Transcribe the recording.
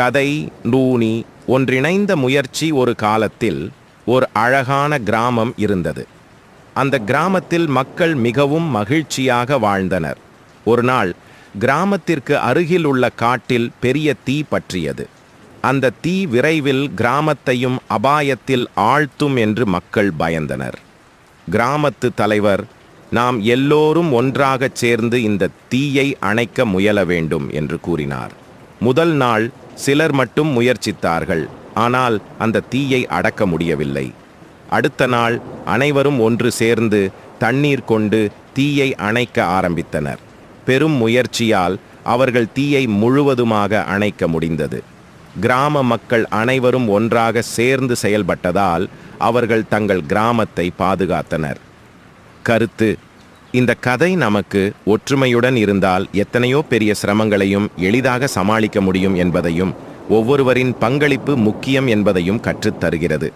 கதை நூனி ஒன்றிணைந்த முயற்சி ஒரு காலத்தில் ஒரு அழகான கிராமம் இருந்தது. அந்த கிராமத்தில் மக்கள் மிகவும் மகிழ்ச்சியாக வாழ்ந்தனர். ஒரு நாள் கிராமத்திற்கு அருகில் உள்ள காட்டில் பெரிய தீ பற்றியது. அந்த தீ விரைவில் கிராமத்தையும் அபாயத்தில் ஆழ்த்தும் என்று மக்கள் பயந்தனர். கிராமத்து தலைவர் நாம் எல்லோரும் ஒன்றாகச் சேர்ந்து இந்த தீயை அணைக்க முயல வேண்டும் என்று கூறினார். முதல் நாள் சிலர் மட்டும் முயற்சித்தார்கள் ஆனால் அந்த தீயை அடக்க முடியவில்லை. அடுத்த நாள் அனைவரும் ஒன்று சேர்ந்து தண்ணீர் கொண்டு தீயை அணைக்க ஆரம்பித்தனர். பெரும் முயற்சியால் அவர்கள் தீயை முழுவதுமாக அணைக்க முடிந்தது. கிராம மக்கள் அனைவரும் ஒன்றாக சேர்ந்து செயல்பட்டதால் அவர்கள் தங்கள் கிராமத்தை பாதுகாத்தனர். கருத்து இந்த கதை நமக்கு ஒற்றுமையுடன் இருந்தால் எத்தனையோ பெரிய சிரமங்களையும் எளிதாக சமாளிக்க முடியும் என்பதையும் ஒவ்வொருவரின் பங்களிப்பு முக்கியம் என்பதையும் கற்றுத்தருகிறது.